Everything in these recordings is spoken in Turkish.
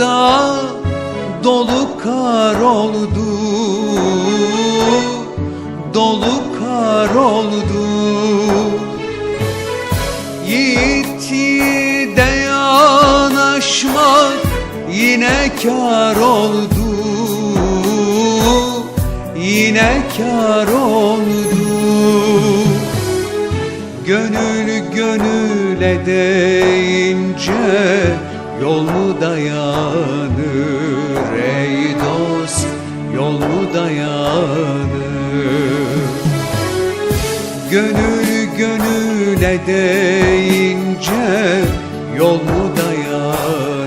Yolumuza Dolu kar oldu. Dolu kar oldu. Yiğit yiğide yanaşmak Yine kar oldu. Yine kar oldu. Gönül gönüle deyince Yol mu dayanır ey dost? Yol mu dayanır? Gönül gönüle deyince Yol mu dayanır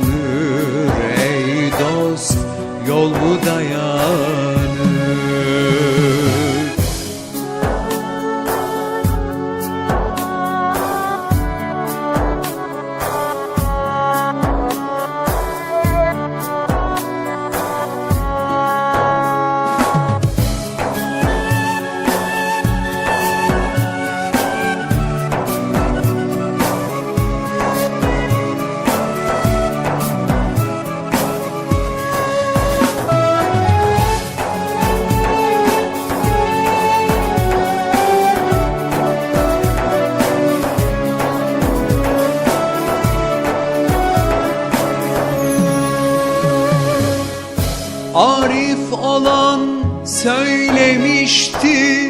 Arif olan söylemişti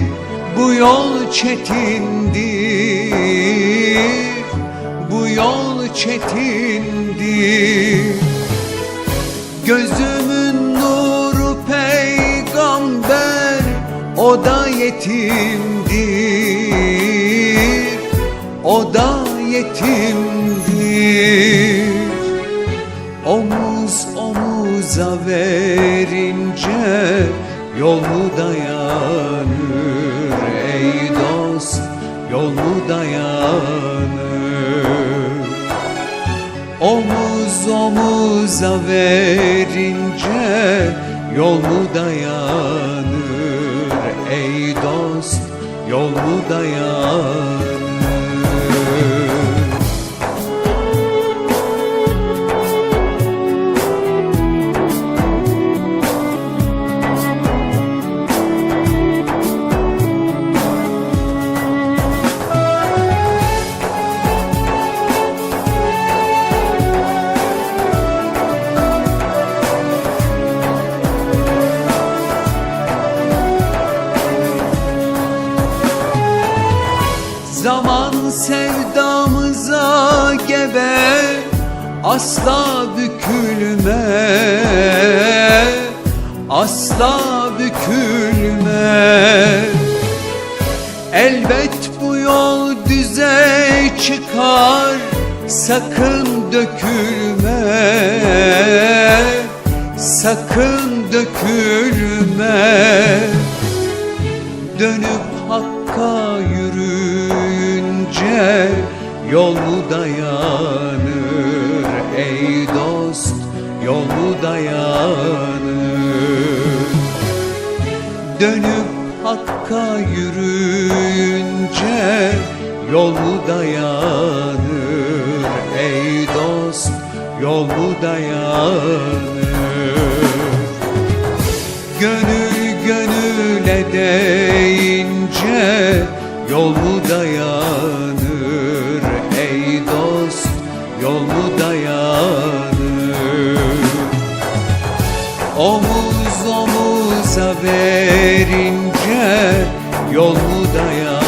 bu yol çetindir bu yol çetindir Gözümün nuru peygamber o da yetimdir o da yetimdir. Omuz omuza verince yol dayanır ey dost yol dayanır. Omuz omuza verince yol dayanır ey dost yol dayanır sevdamıza gebe Asla bükülme. Asla bükülme. Elbet bu yol düze çıkar Sakın dökülme. Sakın dökülme. Dönüp Hakk'a yürüyünce Yol dayanır ey dost Yol dayanır. Dönüp Hakk'a yürüyünce Yol dayanır ey dost Yol dayanır. Gönül gönüle deyince Yol dayanır dayanır. Omuz omuza verince Yol mu dayan